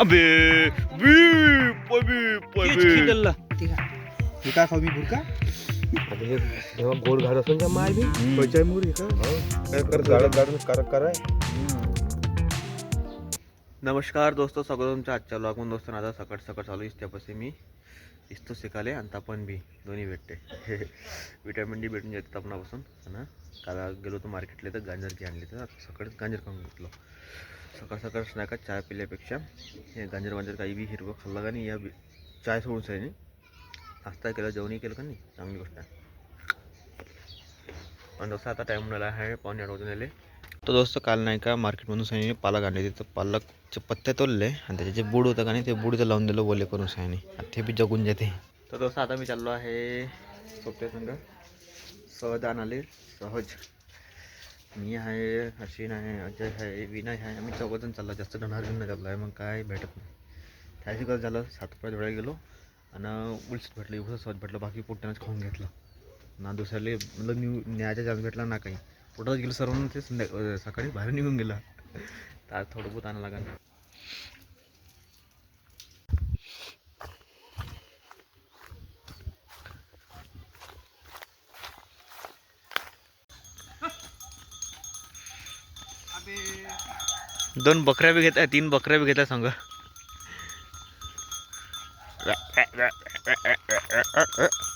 अबे काय खाऊ मी भुरका जेव्हा गोड घाल असून त्या माय बी पैचाय मोर हे. का काय कर कर कराय. नमस्कार दोस्तों स्वागत तुमच्या आजच्या ब्लॉगमध्ये दोस्तों आता सकाळ सकाळ चालू इस्त्यापाशी मी इस्तो शिकाले आणि तापण बी. दोन्ही भेटते. विटॅमिन डी भेटून जाते तापणापासून आणि काल गेलो होतो मार्केटला तर गांजर घे आणली तर आता सकाळीच गांजर खाऊन घेतलो. सकाळ सकाळ स्नॅकात चहा पिल्यापेक्षा हे गांजर वांजर काही बी हिरवं खाल्लं का नाही या बी चाय सोडून सही नाश्ता केला जेवणही केलं का नाही चांगली गोष्ट आहे. आणि जसं आता टाईम मिळाला आहे पाहुणे आठ वाजून आले. तर दोस्त काल नाही का मार्केटमधून साईने पालक आणले तिथं. पालकचे पत्ते तोडले आणि त्याचे जे बूड होतं का नाही ते बूड लावून दिलं ओले करून साईने आणि ते बी जगून जाते तर दोस्त आता मी चाललो आहे सोप्या संघ. सहज आणाले सहज. मी आहे अश्विन आहे अजय आहे विनय आहे. आम्ही चौघजण चाललो जास्त ढणार घेऊन नाही चाललो आहे. मग काय भेटत नाही. त्याची कसं झालं सात पाच वेळा गेलो आणि उलसत भेटलं एवढं सहज भेटलं. बाकी पोट्यानंच खाऊन घेतलं. ना दुसऱ्याला मतलब न्यू न्यायाचा चान्स भेटला ना काही. पोटात गेलं सर्वांना ते संध्या सकाळी बाहेर निघून गेला. तर थोडं बहुत आणायला लागेल. दोन बकऱ्या बी घेत तीन बकऱ्या बी घेतात आहे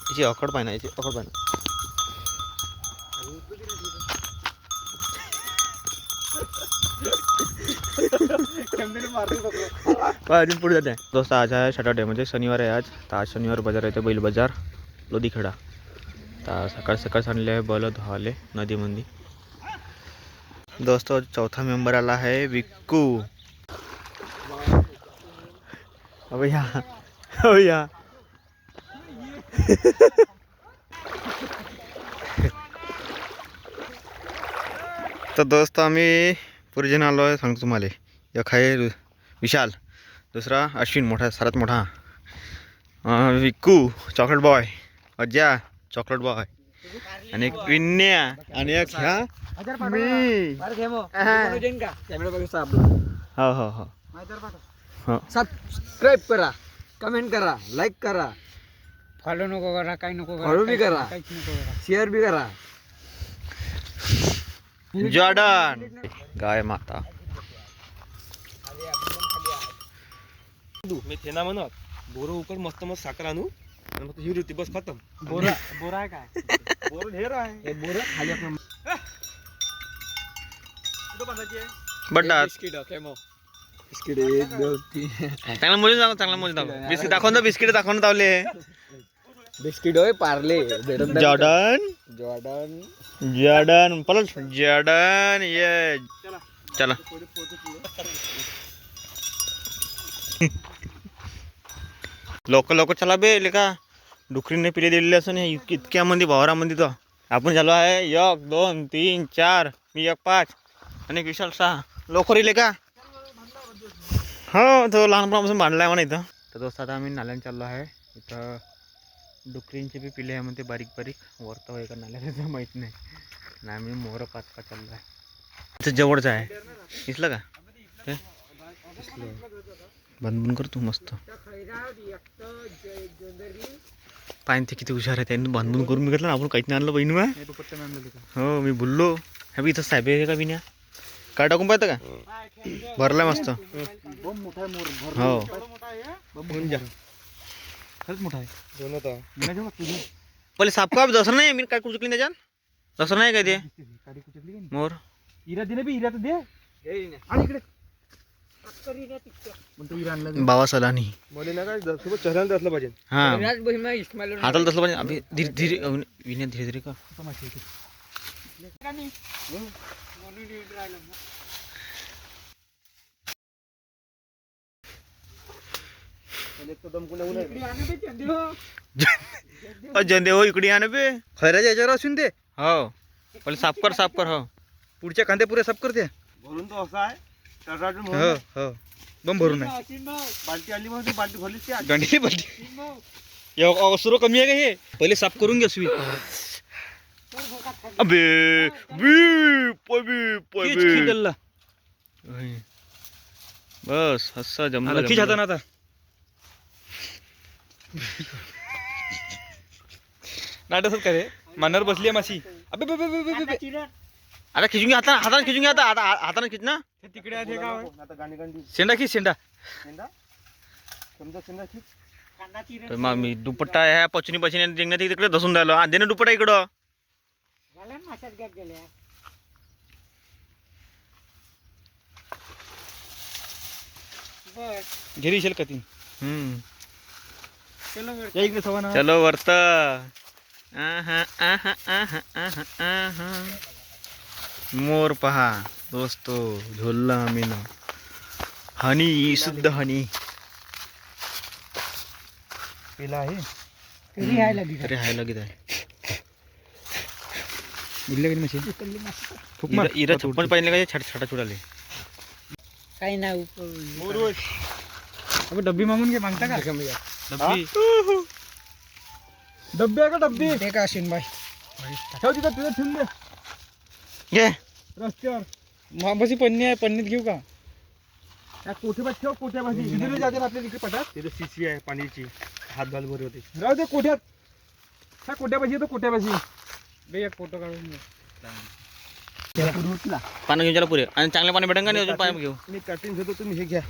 याची अकड पाहिना याची अकड पाहिजे अजून पुढे जाते. दोस्त आज आहे सॅटर्डे म्हणजे शनिवार आहे आज. तर आज शनिवार बाजार येते बैल बाजार लोधीखेडा. तर सकाळ सकाळ आणले आहे बैल धुवाले नदीमध्ये दोस्त चौथा मेंबर आला आहे विक्कू। अबे यहाँ हो यहाँ। तर दोस्त आम्ही पुरजन आलो आहे सांगतो तुम्हाला. एक आहे विशाल दुसरा अश्विन मोठा सर्वात मोठा. Vikku chocolate boy Ajja chocolate boy आणि एक विन्या आणि एक ह्या. मी हो हो हो. हो. सबस्क्राईब करा. कमेंट करा. लाईक करा. फॉलो नको करा. काही नको करा. Follow बी करा. शेअर बी करा. जॉर्डन गाय माता. मी थेना म्हणत बोरं उकर मस्त मस्त साखर आणू. आणि मग हिरी होती बस खतम. बोरा बोरा आहे काय? बोर ढेर आहे. हे बोरं खाली आपण बटाट बिस्किट ओके मग बिस्किट एक दोन तीन चांगला मुली दाखव चांगला मुली दाखव बिस्किट दाखव ना बिस्किट दाखव ना तावले बिस्किट होय पार्ले। जॉर्डन? जॉर्डन। जॉर्डन पलट। जॉर्डन ये। चला। लोक लोक चला बे लेका। डुकरीने पिले दिलेले असं नाही इतक्या मध्ये भावरामध्ये तर आपण झालो आहे एक दोन तीन चार मी एक पाच। आणि विशाल सहा. लवकर येईल का? हो तो लहानपणापासून बांधला आहे म्हणा इथं. तर दोस्त आता आम्ही नाल्याने चाललो आहे. इथं डुकरींचे बी पिले आहे म्हणते बारीक बारीक. वरतं आहे का नाल्याचं माहीत नाही. आणि आम्ही मोहरं पाच का चाललो आहे इथं जवळचं आहे. दिसलं का? ते? बंद बंद कर तू मस्त. पाहिजे ते किती हुशार आहे त्यांनी. बांधून करून घेतलं ना आपण काहीच नाही आणलं बहिणी हो मी बोललो बी इथं साहेब आहे का बिन्या? काय टाकून पाहतं का? भरलाय मस्त. हो. खरंच मोठा आहे. दोन होता पहिले साप का दसरा नाही मी काय कुचकली त्याच्यात दसरा नाही काय ते? मोर. हिरा दे बी हिरा तर दे. आणि इकडे. बाबा सलानी. मला ना काय सोबत चेहऱ्याला असलं पाहिजे. हा. हाताला तसलं पाहिजे. अभि धीरे धीरे विनय धीरे धीरे कर जंदे हो इकडे या ना बे खैराच्या याच्यावर असून ते हो पहिले साफ कर साफ कर हो पुढच्या कांदे पुरे साफ करते। भरून तो असा आहे हो हो बम भरून आहे. बाल्टी आली मग ती बाल्टी भरलीच ती सुरू कमी आहे का हे? पहिले साफ करून घ्या स्वीट अबे बीप बीप बीप बस असं जमलं नक्की जमलं. छाता आता। नाटक का रे? मानावर बसली आहे माशी. अबे बे, बे, बे, बे, बे, बे. आता खिचून घे हाताने हाताने खिचून घे आता हाता- हात- हाताने खिच ना. तिकडे आहे गाव. आता शेंडा की शेंडा. समजा समजा ठीक तर मग मी दुपट्टा ह्या पचनी पचनी तिकडे धसून राहिलो. हा दे ना इकडं घरी येशील का ती? हम्म. या इकडे सव्वा चलो वर्त. आहा, आहा, आहा, आहा, आहा. मोर पहा दोस्तो झोलला आम्ही ना हनी शुद्ध हनी. पिला आहे? घरी तरी हाय लगेच आहे उरले की मशीन? इरा- इरा छप्पन पाहिजे का छट छटा छुडाले काही नाही अबे डब्बी मागून घे मागता का? डब्बी। डब्बी आहे का डब्बी? ते का असेल बाई ठेव तिथं तिथं ठेवून दे घे रस्त्यावर महाबाशी पन्नी आहे पन्नीत घेऊ का त्या कोठ्यापाशी ठेव कोठ्यापाशी तिथे जाते आपल्या तिकडे पटात तिथे शिशी आहे पाण्याची हात। घाल बरे होते राहू दे कोठ्यात त्या कोठ्यापाशी येतो कोठ्यापाशी बे एक फोटो काढून घे पानं घेऊन चला पुरे आणि चांगलं पाणी भेटेल का नाही? अजून पाणी घेऊ मी कटिंग घेतो तुम्ही हे घ्या.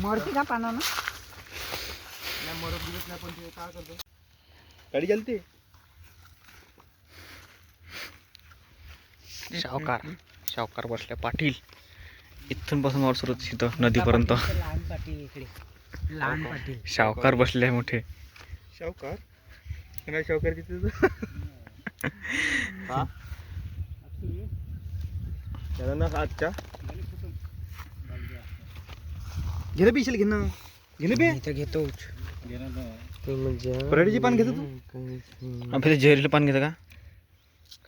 मरते का पानानं गाडी चालते सावकार सावकार बसल्या पाटील. इथून पासून वर सुरू तिथं नदीपर्यंत. लहान पाटी इकडे. लहान पाटी सावकार बसले मोठे. शावकार? नाही शावकार किती त्याला ना आजच्या घेणं पिशील घेणं घेणं पे. इथं घेतो पराठीचे पान घेतो तू? आपल्याला जहरीलं पाणी घेतं का?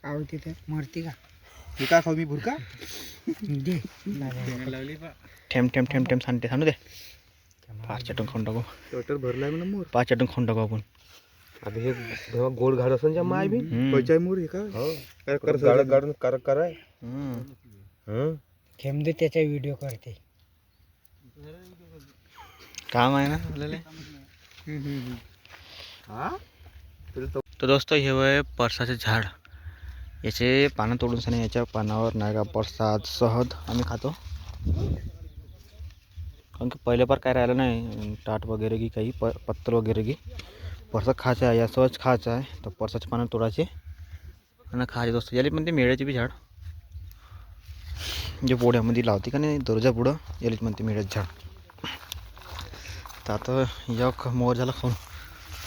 काय होती ते मरती का? हे काय खाऊ मी भुरका? दे. ठेम ठेम ठेम ठेम सांगते सांगू दे. पाच चटून खाऊन टाकू. स्वेटर भरलाय म्हणा मोर. पाच चटून खाऊन टाकू आपण. आता हे जेव्हा गोड घाल असं ज्या माय बी. पैचाय मोर हे काय काय कर गाडत गाडून कर कराय. हम्म. थेंब दे त्याचा व्हिडिओ करते. काम आहे ना आपल्याला? तर दोस्त हे वय परसाचे झाड. याचे पानं तोडून सनी याच्या पानावर नाही का परसाद सहद आम्ही खातो. कारण की पहिले पार काय राहिलं नाही टाट वगैरे की काही प पत्तर वगैरे की. परसा खायचं आहे या सहज खायचं आहे. तर परसाचे पानं तोडायचे. आणि खायचे दोस्त याला म्हणते मेळ्याचे बी झाड. जे पोळ्यामध्ये लावते का नाही दर्जा पुढं यालीच म्हणते मेळ्याचं झाड. तर आता एक मोर झाला खाऊन.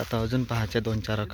आता अजून पाहायचे दोन चार